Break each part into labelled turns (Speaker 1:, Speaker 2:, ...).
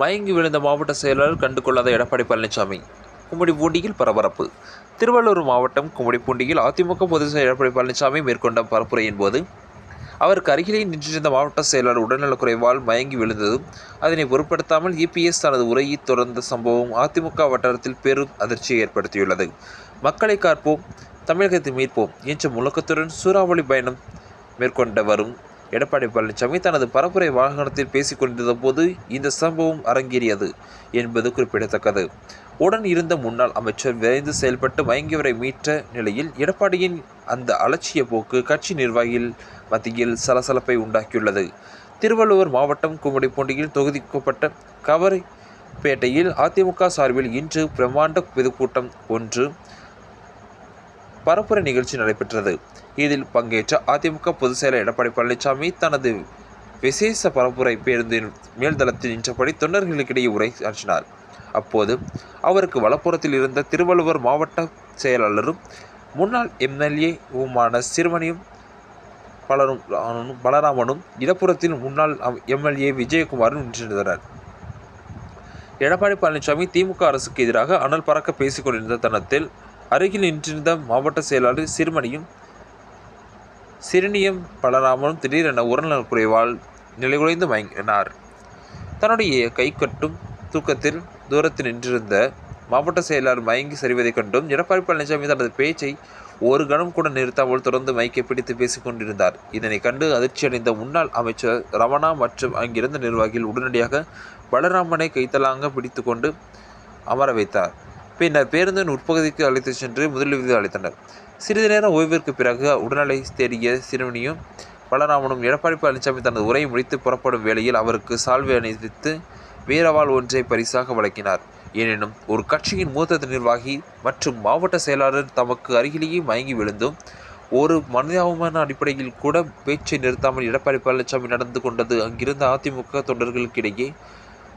Speaker 1: மயங்கி விழுந்த மாவட்ட செயலாளர் கண்டுகொள்ளாத எடப்பாடி பழனிசாமி. கும்மிடிப்பூண்டியில் பரபரப்பு. திருவள்ளூர் மாவட்டம் கும்மிடிப்பூண்டியில் அதிமுக பொதுச் செயலர் எடப்பாடி பழனிசாமி மேற்கொண்ட பரப்புரையின் போது அவருக்கு அருகிலே நின்றிருந்த மாவட்ட செயலாளர் உடல்நலக்குறைவால் மயங்கி விழுந்ததும் அதனை பொருட்படுத்தாமல் இபிஎஸ் தனது உரையை தொடர்ந்த சம்பவம் அதிமுக வட்டாரத்தில் பெரும் அதிர்ச்சியை ஏற்படுத்தியுள்ளது. மக்களை காப்போம் தமிழகத்தை மீட்போம் என்ற முழக்கத்துடன் சூறாவளி பயணம் மேற்கொண்ட வரும் எடப்பாடி பழனிசாமி தனது பரப்புரை வாகனத்தில் பேசிக் கொண்டிருந்த போது இந்த சம்பவம் அரங்கேறியது என்பது குறிப்பிடத்தக்கது. உடன் இருந்த முன்னாள் அமைச்சர் விரைந்து செயல்பட்டு மயங்கியவரை மீட்ட நிலையில் எடப்பாடியின் அந்த அலட்சிய போக்கு கட்சி நிர்வாகிகள் மத்தியில் சலசலப்பை உண்டாக்கியுள்ளது. திருவள்ளுவர் மாவட்டம் கும்மிடிப்பூண்டியில் தொகுதிக்கப்பட்ட கவரைப்பேட்டையில் அதிமுக சார்பில் இன்று பிரம்மாண்ட பொதுக்கூட்டம் ஒன்று பரப்புரை நிகழ்ச்சி நடைபெற்றது. இதில் பங்கேற்ற அதிமுக பொதுச் செயலர் எடப்பாடி பழனிசாமி தனது விசேஷ பரப்புரை பேருந்தின் மேல்தளத்தில் நின்றபடி தொண்டர்களுக்கிடையே உரையாற்றினார் அப்போது அவருக்கு வலப்புறத்தில் இருந்த திருவள்ளுவர் மாவட்ட செயலாளரும் முன்னாள் எம்எல்ஏவுமான சிறுவனியும் பலரும் பலராமனும் இடப்புறத்தில் முன்னாள் எம்எல்ஏ விஜயகுமாரும் நின்றிருந்தனர். எடப்பாடி பழனிசாமி திமுக அரசுக்கு எதிராக அனல் பறக்க பேசிக் கொண்டிருந்த தனத்தில் அருகில் நின்றிருந்த மாவட்ட செயலாளர் சிறுமணியும் சிறுனியம் பலராமனும் திடீரென உடல்நலக்குறைவால் நிலைகுலைந்து மயங்கினார். தன்னுடைய கைக்கட்டும் தூக்கத்தில் தூரத்தில் நின்றிருந்த மாவட்ட செயலாளர் மயங்கி சரிவதைக் கண்டும் எடப்பாடி பழனிசாமி தனது பேச்சை ஒரு கணம் கூட நிறுத்தாமல் தொடர்ந்து மைக்கை பிடித்து பேசிக் கொண்டிருந்தார். இதனை கண்டு அதிர்ச்சியடைந்த முன்னாள் அமைச்சர் ரமணா மற்றும் அங்கிருந்த நிர்வாகிகள் உடனடியாக பலராமனை கைத்தலாங்க பிடித்து கொண்டு அமர வைத்தார். பின்னர் பேருந்தின் உட்பகுதிக்கு அழைத்துச் சென்று முதலுதவி அளித்தனர். சிறிது நேரம் ஓய்விற்கு பிறகு உடல்நிலை தேடிய சிறுவனியும் பலராமனும் எடப்பாடி பழனிசாமி தனது உரையை முடித்து புறப்படும் வேளையில் அவருக்கு சால்வை அணிவித்து வீரவாள் ஒன்றை பரிசாக வழங்கினார். எனினும் ஒரு கட்சியின் மூத்த நிர்வாகி மற்றும் மாவட்ட செயலாளர் தமக்கு அருகிலேயே மயங்கி விழுந்தும் ஒரு மனிதாபமான அடிப்படையில் கூட பேச்சை நிறுத்தாமல் எடப்பாடி பழனிசாமி நடந்து கொண்டது அங்கிருந்த அதிமுக தொண்டர்களுக்கிடையே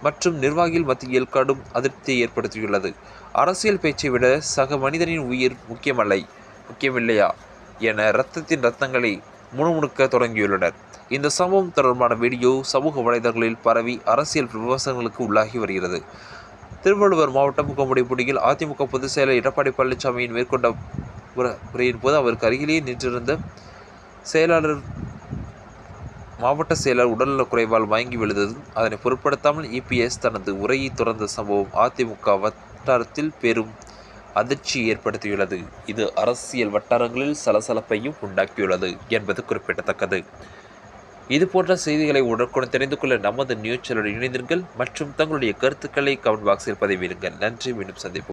Speaker 1: மற்றும் நிர்வாகிகள் மத்தியில் கடும் அதிருப்தியை ஏற்படுத்தியுள்ளது. அரசியல் பேச்சை விட சக மனிதனின் உயிர் முக்கியமல்லை முக்கியமில்லையா என இரத்தத்தின் ரத்தங்களை முணுமுணுக்க தொடங்கியுள்ளனர். இந்த சம்பவம் தொடர்பான வீடியோ சமூக வலைதளங்களில் பரவி அரசியல் விமர்சனங்களுக்கு உள்ளாகி வருகிறது. திருவள்ளுவர் மாவட்டம் முகமுடிப்புடியில் அதிமுக பொதுச் செயலர் எடப்பாடி பழனிசாமியின் மேற்கொண்ட உரையின் போது அவருக்கு அருகிலேயே நின்றிருந்த செயலாளர் மாவட்ட செயலர் உடல்நலக் குறைவால் மயங்கி விழுந்ததும் அதனை பொருட்படுத்தாமல் இபிஎஸ் தனது உரையை தொடர்ந்த சம்பவம் அதிமுக வட்டாரத்தில் பெரும் அதிர்ச்சியை ஏற்படுத்தியுள்ளது. இது அரசியல் வட்டாரங்களில் சலசலப்பையும் உண்டாக்கியுள்ளது என்பது குறிப்பிடத்தக்கது. இது போன்ற செய்திகளை உடனுக்குடன் தெரிந்து கொள்ள நமது நியூஸ் சேனலுடன் இணைந்திருங்கள் மற்றும் தங்களுடைய கருத்துக்களை கமெண்ட் பாக்ஸில் பதிவிடுங்கள். நன்றி. மீண்டும் சந்திப்போம்.